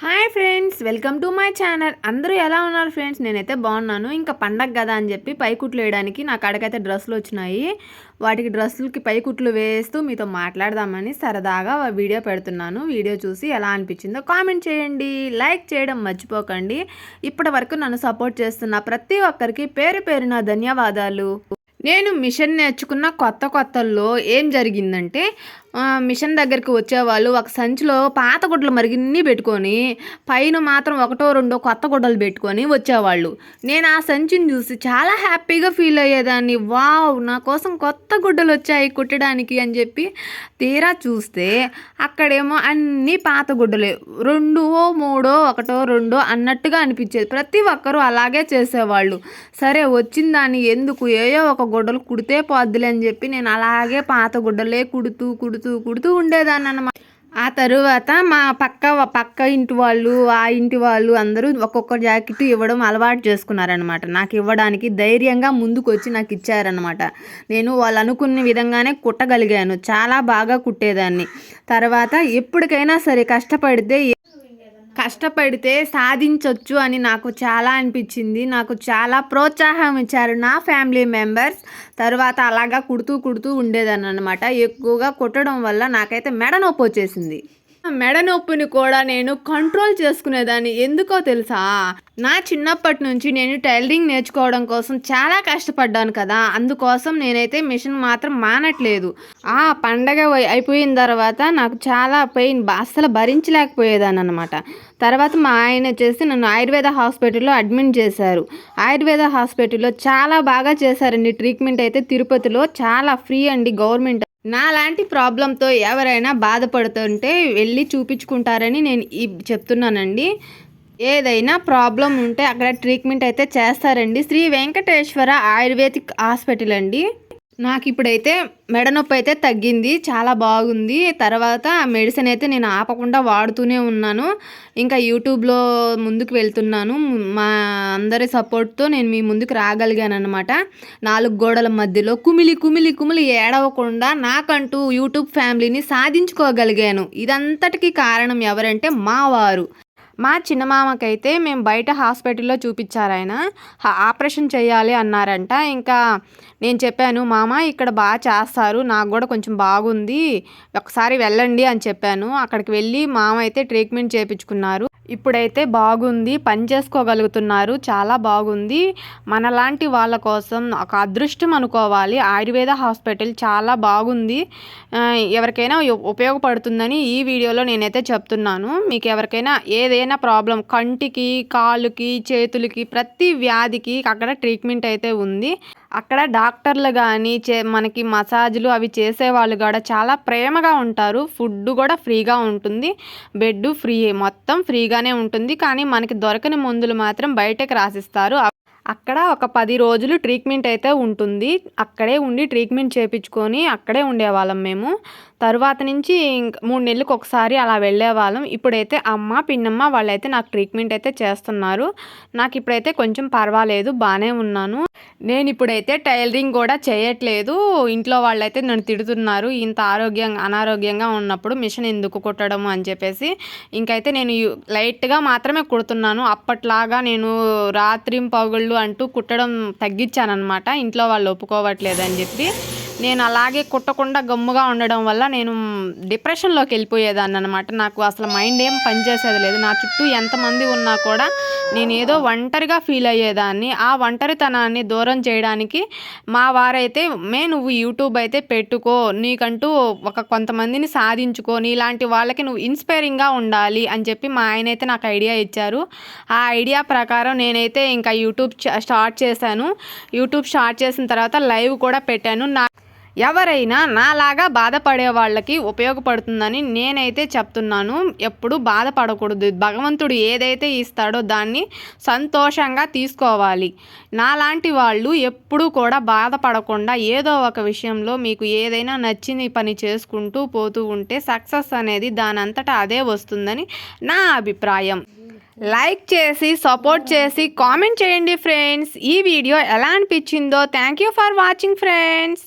Hi friends welcome to my channel. అందరూ ఎలా ఉన్నారు ఫ్రెండ్స్? నేనైతే బాగున్నాను. ఇంకా పండగ కదా అని చెప్పి పైకుట్లు వేయడానికి నా కాడకైతే డ్రెస్సులు వచ్చినాయి. వాటికి డ్రెస్సులకి పైకుట్లు వేస్తూ మీతో మాట్లాడదామని సరదాగా వీడియో పెడుతున్నాను. వీడియో చూసి ఎలా అనిపించిందో కామెంట్ చేయండి. లైక్ చేయడం మర్చిపోకండి. ఇప్పటి వరకు నన్ను సపోర్ట్ చేస్తున్న ప్రతి ఒక్కరికి పేరు పేరున ధన్యవాదాలు. నేను మిషన్ నేర్చుకున్న కొత్త కొత్తల్లో ఏం జరిగిందంటే మిషన్ దగ్గరికి వచ్చేవాళ్ళు ఒక సంచిలో పాత గుడ్డలు మరిగిన్ని పెట్టుకొని పైన మాత్రం ఒకటో రెండో కొత్త గుడ్డలు పెట్టుకొని వచ్చేవాళ్ళు. నేను ఆ సంచిని చూసి చాలా హ్యాపీగా ఫీల్ అయ్యేదాన్ని. వావ్ నా కోసం కొత్త గుడ్డలు వచ్చాయి కుట్టడానికి అని చెప్పి తీరా చూస్తే అక్కడేమో అన్నీ పాత గుడ్డలే. రెండో మూడో ఒకటో రెండో అన్నట్టుగా అనిపించేది. ప్రతి ఒక్కరూ అలాగే చేసేవాళ్ళు. సరే వచ్చిన దాన్ని ఎందుకు? ఏయో ఒక గుడ్డలు కుడితే పోద్దులే అని చెప్పి నేను అలాగే పాత గుడ్డలే కుడుతూ కుడుతూ కుడుతూ ఉండేదాన్ని అన్నమాట ఆ తరువాత మా పక్క పక్క ఇంటి వాళ్ళు ఆ ఇంటి వాళ్ళు అందరూ ఒక్కొక్క జాకెట్ ఇవ్వడం అలవాటు చేసుకున్నారనమాట నాకు ఇవ్వడానికి ధైర్యంగా ముందుకు వచ్చి నాకు ఇచ్చారనమాట నేను వాళ్ళు అనుకున్న విధంగానే కుట్టగలిగాను. చాలా బాగా కుట్టేదాన్ని. తర్వాత ఎప్పటికైనా సరే కష్టపడితే కష్టపడితే సాధించవచ్చు అని నాకు చాలా అనిపించింది. నాకు చాలా ప్రోత్సాహం ఇచ్చారు నా ఫ్యామిలీ మెంబర్స్. తర్వాత అలాగా కుడుతూ కుడుతూ ఉండేదాన్ని అనమాట ఎక్కువగా కుట్టడం వల్ల నాకైతే మెడ నొప్పి వచ్చేసింది. మెడ నొప్పిని కూడా నేను కంట్రోల్ చేసుకునేదాన్ని. ఎందుకో తెలుసా? నా చిన్నప్పటి నుంచి నేను టైలరింగ్ నేర్చుకోవడం కోసం చాలా కష్టపడ్డాను కదా. అందుకోసం నేనైతే మిషన్ మాత్రం మానట్లేదు. ఆ పండగ అయిపోయిన తర్వాత నాకు చాలా పెయిన్ అస్సలు భరించలేకపోయేదాన్ని అనమాట తర్వాత మా ఆయన వచ్చేసి నన్ను ఆయుర్వేద హాస్పిటల్లో అడ్మిట్ చేశారు. ఆయుర్వేద హాస్పిటల్లో చాలా బాగా చేశారండి. ట్రీట్మెంట్ అయితే తిరుపతిలో చాలా ఫ్రీ అండి గవర్నమెంట్ నాలాంటి ప్రాబ్లంతో ఎవరైనా బాధపడుతుంటే వెళ్ళి చూపించుకుంటారని నేను ఈ చెప్తున్నానండి. ఏదైనా ప్రాబ్లం ఉంటే అక్కడ ట్రీట్మెంట్ అయితే చేస్తారండి. శ్రీ వెంకటేశ్వర ఆయుర్వేదిక్ హాస్పిటల్ అండి. నాకు ఇప్పుడైతే మెడ నొప్పి అయితే తగ్గింది చాలా బాగుంది. తర్వాత ఆ మెడిసిన్ అయితే నేను ఆపకుండా వాడుతూనే ఉన్నాను. ఇంకా యూట్యూబ్లో ముందుకు వెళ్తున్నాను. మా అందరి సపోర్ట్తో నేను మీ ముందుకు రాగలిగాను అనమాట నాలుగు గోడల మధ్యలో కుమిలి కుమిలి కుమిలి ఏడవకుండా నాకంటూ యూట్యూబ్ ఫ్యామిలీని సాధించుకోగలిగాను. ఇదంతటికి కారణం ఎవరంటే మా వారు. మా చిన్నమామకైతే మేము బయట హాస్పిటల్లో చూపించారు ఆయన ఆపరేషన్ చేయాలి అన్నారంట. ఇంకా నేను చెప్పాను మామ ఇక్కడ బాగా చేస్తారు నాకు కూడా కొంచెం బాగుంది ఒకసారి వెళ్ళండి అని చెప్పాను. అక్కడికి వెళ్ళి మామ అయితే ట్రీట్మెంట్ చేయించుకున్నారు ఇప్పుడైతే బాగుంది పని చేసుకోగలుగుతున్నారు చాలా బాగుంది. మనలాంటి వాళ్ళ కోసం ఒక అదృష్టం అనుకోవాలి. ఆయుర్వేద హాస్పిటల్ చాలా బాగుంది. ఎవరికైనా ఉపయోగపడుతుందని ఈ వీడియోలో నేనైతే చెప్తున్నాను. మీకు ఎవరికైనా ఏదైనా ప్రాబ్లం కంటికి కాలుకి చేతులకి ప్రతి వ్యాధికి అక్కడ ట్రీట్మెంట్ అయితే ఉంది. అక్కడ డాక్టర్లు కానీ చే మనకి మసాజ్లు అవి చేసేవాళ్ళు కూడా చాలా ప్రేమగా ఉంటారు. ఫుడ్ కూడా ఫ్రీగా ఉంటుంది. బెడ్ ఫ్రీ మొత్తం ఫ్రీగానే ఉంటుంది. కానీ మనకి దొరకని మందులు మాత్రం బయటకు రాసిస్తారు. అక్కడ ఒక పది రోజులు ట్రీట్మెంట్ అయితే ఉంటుంది. అక్కడే ఉండి ట్రీట్మెంట్ చేయించుకొని అక్కడే ఉండేవాళ్ళం మేము. తర్వాత నుంచి ఇంక మూడు నెలలకు ఒకసారి అలా వెళ్ళేవాళ్ళం. ఇప్పుడైతే అమ్మ పిన్నమ్మ వాళ్ళైతే నాకు ట్రీట్మెంట్ అయితే చేస్తున్నారు. నాకు ఇప్పుడైతే కొంచెం పర్వాలేదు బాగానే ఉన్నాను. నేను ఇప్పుడైతే టైలరింగ్ కూడా చేయట్లేదు. ఇంట్లో వాళ్ళైతే నన్ను తిడుతున్నారు. ఇంత ఆరోగ్యంగా అనారోగ్యంగా ఉన్నప్పుడు మిషన్ ఎందుకు కుట్టడం అని చెప్పేసి. ఇంకైతే నేను లైట్గా మాత్రమే కుడుతున్నాను. అప్పట్లాగా నేను రాత్రి పగుళ్ళు అంటూ కుట్టడం తగ్గించానమాట ఇంట్లో వాళ్ళు ఒప్పుకోవట్లేదు అని చెప్పి నేను అలాగే కుట్టకుండా గమ్ముగా ఉండడం వల్ల నేను డిప్రెషన్లోకి వెళ్ళిపోయేదాన్ని అనమాట నాకు అసలు మైండ్ ఏం పనిచేసేది లేదు. నా చుట్టూ ఎంతమంది ఉన్నా కూడా నేను ఏదో ఒంటరిగా ఫీల్ అయ్యేదాన్ని ఆ ఒంటరితనాన్ని దూరం చేయడానికి మా వారైతే మే నువ్వు యూట్యూబ్ అయితే పెట్టుకో నీకంటూ ఒక కొంతమందిని సాధించుకో నీలాంటి వాళ్ళకి నువ్వు ఇన్స్పైరింగ్గా ఉండాలి అని చెప్పి మా ఆయన అయితే నాకు ఐడియా ఇచ్చారు. ఆ ఐడియా ప్రకారం నేనైతే ఇంకా యూట్యూబ్ స్టార్ట్ చేశాను. యూట్యూబ్ స్టార్ట్ చేసిన తర్వాత లైవ్ కూడా పెట్టాను. నా ఎవరైనా నాలాగా బాధపడే వాళ్ళకి ఉపయోగపడుతుందని నేనైతే చెప్తున్నాను. ఎప్పుడు బాధపడకూడదు. భగవంతుడు ఏదైతే ఇస్తాడో దాన్ని సంతోషంగా తీసుకోవాలి. నాలాంటి వాళ్ళు ఎప్పుడూ కూడా బాధపడకుండా ఏదో ఒక విషయంలో మీకు ఏదైనా నచ్చిన పని చేసుకుంటూ పోతూ ఉంటే సక్సెస్ అనేది దానంతటా అదే వస్తుందని నా అభిప్రాయం. లైక్ చేసి సపోర్ట్ చేసి కామెంట్ చేయండి ఫ్రెండ్స్. ఈ వీడియో ఎలా అనిపించిందో thank you for watching friends.